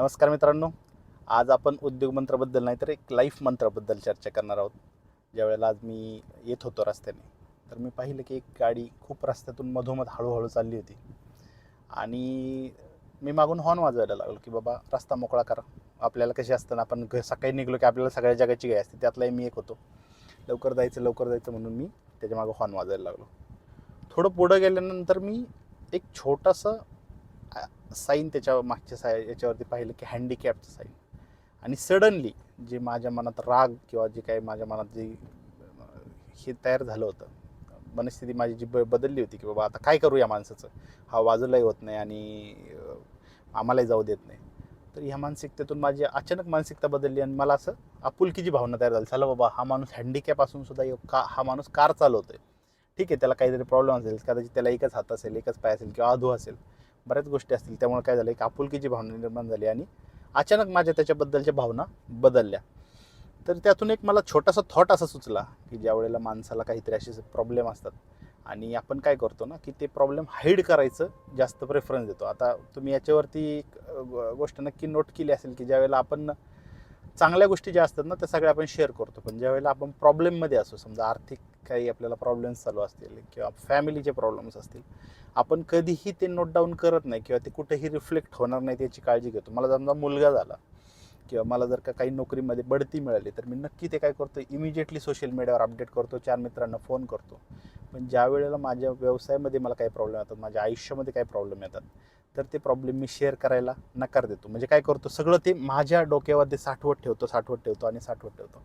नमस्कार मित्रांनो. आज आपण उद्योग मंत्राबद्दल नाही तर एक लाईफ मंत्राबद्दल चर्चा करणार आहोत. ज्या वेळेला आज मी येत होतो रस्त्याने तर मी पाहिलं की एक गाडी खूप रस्त्यातून मधोमध हळूहळू चालली होती. आणि मी मागून हॉर्न वाजवायला लागलो की बाबा रस्ता मोकळा करा. आपल्याला कशी असतं ना आपण घ- सकाळी निघलो की आपल्याला सगळ्या जगाची गाय असते त्यातलाही मी एक होतो. लवकर जायचं लवकर जायचं म्हणून मी त्याच्या मागं हॉर्न वाजायला लागलो. थोडं पुढं गेल्यानंतर मी एक छोटंसं साईन त्याच्या मागच्या साय याच्यावरती पाहिलं की हँडिकॅपचं साईन. आणि सडनली जे माझ्या मनात राग किंवा जे काही माझ्या मनात जे हे तयार झालं होतं. मनस्थिती माझी जी ब बदलली होती की बाबा आता काय करू या माणसाचं? हा वाजूलाही होत नाही आणि आम्हालाही जाऊ देत नाही. तर ह्या मानसिकतेतून माझी अचानक मानसिकता बदलली आणि मला असं आपुलकीची भावना तयार झाली चला बाबा हा माणूस हँडिकॅप असून सुद्धा का हा माणूस कार चालवतोय. ठीक आहे त्याला काहीतरी प्रॉब्लेम असेल कदाचित त्याला एकच हात असेल एकच पाय असेल किंवा अधू असेल. बऱ्याच गोष्टी असतील. त्यामुळे काय झालं एक आपुलकीची भावना निर्माण झाली आणि अचानक माझ्या त्याच्याबद्दलच्या भावना बदलल्या. तर त्यातून एक मला छोटासा थॉट असा सुचला की ज्या वेळेला माणसाला काहीतरी असे प्रॉब्लेम असतात आणि आपण काय करतो ना की ते प्रॉब्लेम हाईड करायचं जास्त प्रेफरन्स देतो. आता तुम्ही याच्यावरती एक गोष्ट नक्की नोट केली असेल की ज्यावेळेला आपण चांगल्या गोष्टी ज्या असतात ना त्या सगळ्या आपण शेअर करतो. पण ज्यावेळेला आपण प्रॉब्लेममध्ये असू समजा आर्थिक काही आपल्याला प्रॉब्लेम्स चालू असतील किंवा फॅमिलीचे प्रॉब्लेम्स असतील आपण कधीही ते नोट डाऊन करत नाही किंवा ते कुठेही रिफ्लेक्ट होणार नाही त्याची काळजी घेतो. मला समजा मुलगा झाला किंवा मला जर का काही नोकरीमध्ये बढती मिळाली तर मी नक्की ते काय करतो? इमिजिएटली सोशल मीडियावर अपडेट करतो चार मित्रांना फोन करतो. पण ज्या वेळेला माझ्या व्यवसायामध्ये मला काही प्रॉब्लेम येतात माझ्या आयुष्यामध्ये काही प्रॉब्लेम येतात तर ते प्रॉब्लेम मी शेअर करायला नकार देतो. म्हणजे काय करतो? सगळं ते माझ्या डोक्यावर ते साठवत ठेवतो साठवत ठेवतो आणि साठवत ठेवतो.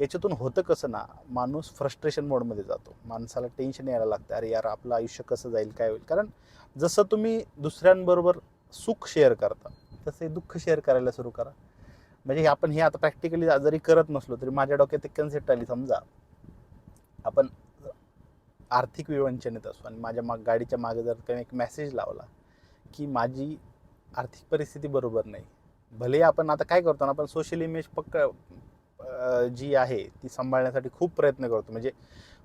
याच्यातून होतं कसं ना माणूस फ्रस्ट्रेशन मोडमध्ये जातो. माणसाला टेन्शन यायला लागतं. अरे यार आपलं आयुष्य कसं जाईल काय होईल? कारण जसं तुम्ही दुसऱ्यांबरोबर सुख शेअर करता तसे दुःख शेअर करायला सुरू करा. म्हणजे हे आपण हे आता प्रॅक्टिकली जरी करत नसलो तरी माझ्या डोक्यात एक कन्सेप्ट आली समजा. आपण आर्थिक विवंचनेत असू आणि माझ्या माग गाडीच्या मागे जर त्याने एक मेसेज लावला की माझी आर्थिक परिस्थिती बरोबर नाही. भले आपण आता काय करतो ना आपण सोशल इमेज पक्क जी आहे ती सांभाळण्यासाठी खूप प्रयत्न करतो. म्हणजे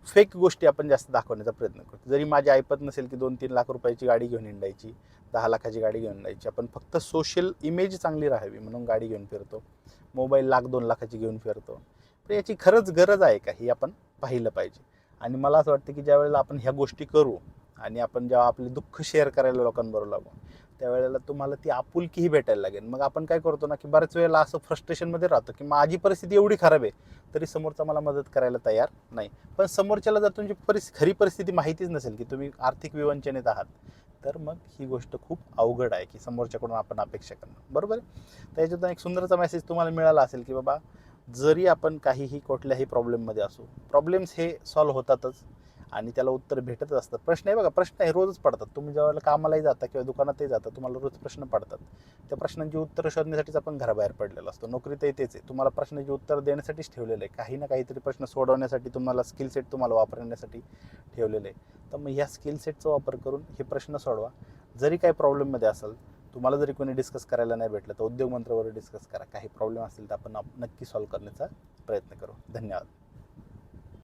फेक गोष्टी आपण जास्त दाखवण्याचा प्रयत्न करतो. जरी माझी ऐपत नसेल की दोन तीन लाख रुपयाची गाडी घेऊन हिंडायची दहा लाखाची गाडी घेऊन जायची आपण फक्त सोशल इमेज चांगली राहावी म्हणून गाडी घेऊन फिरतो. मोबाईल लाख दोन लाखाची घेऊन फिरतो. तर याची खरंच गरज आहे का ही आपण पाहिलं पाहिजे. आणि मला असं वाटतं की ज्या वेळेला आपण ह्या गोष्टी करू आणि आपण जेव्हा आपले दुःख शेअर करायला लोकांबरोबर लागू त्यावेळेला तुम्हाला ती आपुलकीही भेटायला लागेल. मग आपण काय करतो ना की बऱ्याच वेळेला असं फ्रस्ट्रेशनमध्ये राहतो की माझी परिस्थिती एवढी खराब आहे तरी समोरचा मला मदत करायला तयार नाही. पण समोरच्याला जर तुमची परिस् खरी परिस्थिती माहितीच नसेल की तुम्ही आर्थिक विवंचनेत आहात तर मग ही गोष्ट खूप अवघड आहे की समोरच्याकडून आपण अपेक्षा करणं. बरोबर आहे? त्याच्यातून एक सुंदरचा मेसेज तुम्हाला मिळाला असेल की बाबा जरी आपण काहीही कुठल्याही प्रॉब्लेममध्ये असू प्रॉब्लेम्स हे सॉल्व्ह होतातच आणि त्याला उत्तर भेटतच असतात. प्रश्न आहे बघा प्रश्न हे रोजच पडतात. तुम्ही ज्यावेळेला कामालाही जाता किंवा दुकानातही जाता तुम्हाला रोज प्रश्न पडतात. त्या प्रश्नांची उत्तरं शोधण्यासाठीच आपण घराबाहेर पडलेलो असतो. नोकरीतही तेच आहे. तुम्हाला प्रश्नाची उत्तर देण्यासाठीच ठेवलेलं आहे. काही ना काहीतरी प्रश्न सोडवण्यासाठी तुम्हाला स्किल सेट तुम्हाला वापरण्यासाठी ठेवलेलं आहे. तर मग ह्या स्किल सेटचा वापर करून हे प्रश्न सोडवा. जरी काही प्रॉब्लेममध्ये असेल तुम्हाला जरी कोणी डिस्कस करायला नाही भेटलं तर उद्योगमंत्रवर डिस्कस करा. काही प्रॉब्लेम असतील तर आपण नक्की सॉल्व्ह करण्याचा प्रयत्न करू. धन्यवाद.